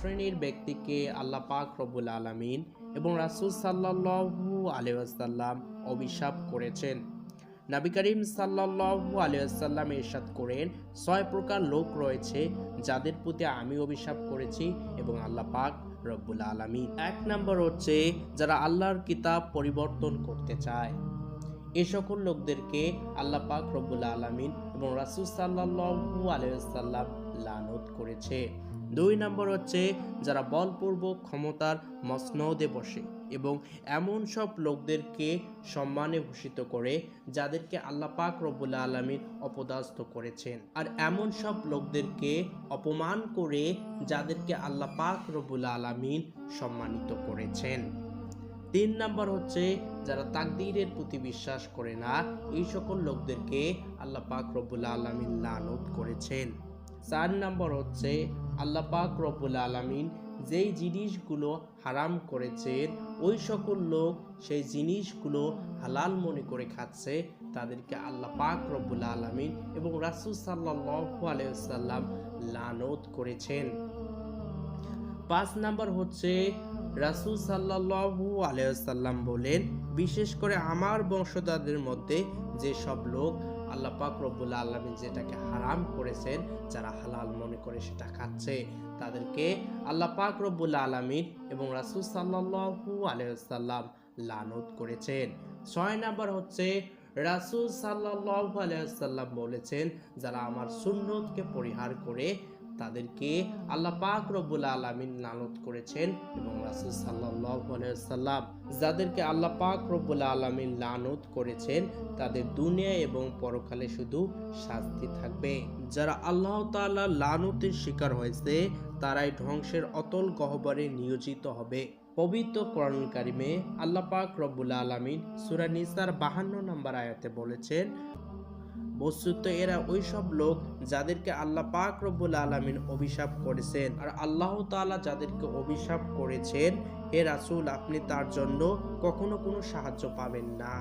শ্রেণির ব্যক্তিকে আল্লাহ পাক রব্বুল আলমিন এবং রাসুল সাল্লাহু আলিয়াল্লাম অভিশাপ করেছেন। নবী করিম সাল্লাহু আলিয়াল্লাম ইরশাদ করেন, ছয় প্রকার লোক রয়েছে যাদের প্রতি আমি অভিশাপ করেছি এবং আল্লাহ পাক রব্বুল আলমিন। এক নম্বর হচ্ছে যারা আল্লাহর কিতাব পরিবর্তন করতে চায়। এ সকল লোকদেরকে আল্লাহ পাক রব্বুল আলমিন এবং রাসুল সাল্লাহু আলিয়াল্লাম লানত করেছে। দুই নম্বর হচ্ছে যারা বলপূর্বক ক্ষমতার মসনদে বসে এবং এমন সব লোকদেরকে সম্মানে ভূষিত করে যাদেরকে আল্লাহ পাক রব্বুল আলমিন অপদাস্থ করেছেন। আর এমন সব লোকদেরকে অপমান করে যাদেরকে আল্লাহ পাক রব্বুল আলমিন সম্মানিত করেছেন। তিন নাম্বার হচ্ছে যারা তাকদীরের প্রতি বিশ্বাস করে না, এই সকল লোকদেরকে আল্লাহ পাক রব্বুল আলমিন লানত করেছেন। চার নাম্বার হচ্ছে আল্লাহ পাক রব্বুল আলমিন যেই জিনিসগুলো হারাম করেছেন, ওই সকল লোক সেই জিনিসগুলো হালাল মনে করে খাচ্ছে, তাদেরকে আল্লাহ পাক রব্বুল আলমিন এবং রাসুল সাল্লাহ আলাইসাল্লাম লানত করেছেন। পাঁচ নাম্বার হচ্ছে, রাসুল সাল্লাহু আলাইসাল্লাম বলেন, বিশেষ করে আমার বংশধরদের মধ্যে যে সব লোক আল্লাহ পাক রব্বুল আলমিন যেটাকে হারাম করেছেন, যারা হালাল মনে করে সেটা খাচ্ছে। তাদেরকে আল্লাহ পাক রব্বুল আলমিন এবং রাসুল সাল্লাহু আলহাম লানত করেছেন। ছয় নাম্বার হচ্ছে, রাসুল সাল্লাহ আলাইসাল্লাম বলেছেন, যারা আমার সুন্নতকে পরিহার করে তাদেরকে আল্লাহ পাক রব্বুল আলমিন লানত করেছেন এবং রাসুল সাল্লাম যাদেরকে আল্লাহ পাক রব্বুল আলমিন লানত করেছেন, তাদের দুনিয়া এবং পরকালে শুধু শাস্তি থাকবে। যারা আল্লাহ তাআলা লানতের শিকার হয়েছে, তারাই ধ্বংসের অতল গহ্বরে নিয়োজিত হবে। পবিত্র কোরআন কারিমে আল্লাহ পাক রব্বুল আলমিন সুরা নিসার বাহান্ন নম্বর আয়াতে বলেছেন বস্তুত এরা ওই সব লোক যাদেরকে আল্লাহ পাক রব্বুল আলমিন অভিশাপ করেছেন। আর আল্লাহ তালা যাদেরকে অভিশাপ করেছেন এ রাসুল, আপনি তার জন্য কখনো কোনো সাহায্য পাবেন না।